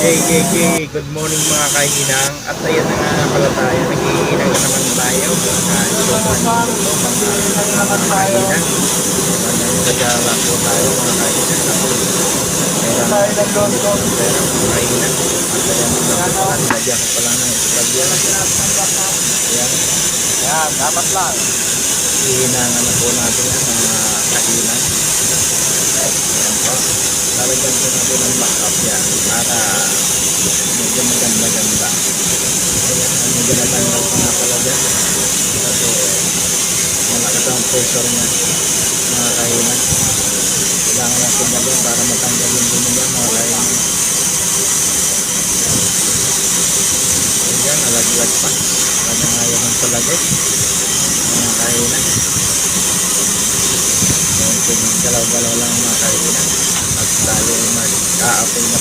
Yay. Good morning mga kaininang. At ayan na nga pala tayo. Nag-iinang na naman tayo. Kaininang. Nagala po tayo mga kaininang. Kailangan natin ng pera mga kaininang. At ayan na po. Nagyan ko pala ng lagyan. Ayan. Yan, dapat lang. Ihinangan na po natin yan mga kaininang. Ayan po. Lalagyan po natin ng backup yan para Ayan, ang medyo natanggal ko nga pala dyan. Kasi malakas ang pressure niya mga kainan. Kailangan natin lagyan para matanggal yung niya mga kainan. Ayan, nalaglag pa. Kanya nga yun ang palagay. Mga. Ayan, galaw-galaw lang mga kainan. At tayo mag-aapoy na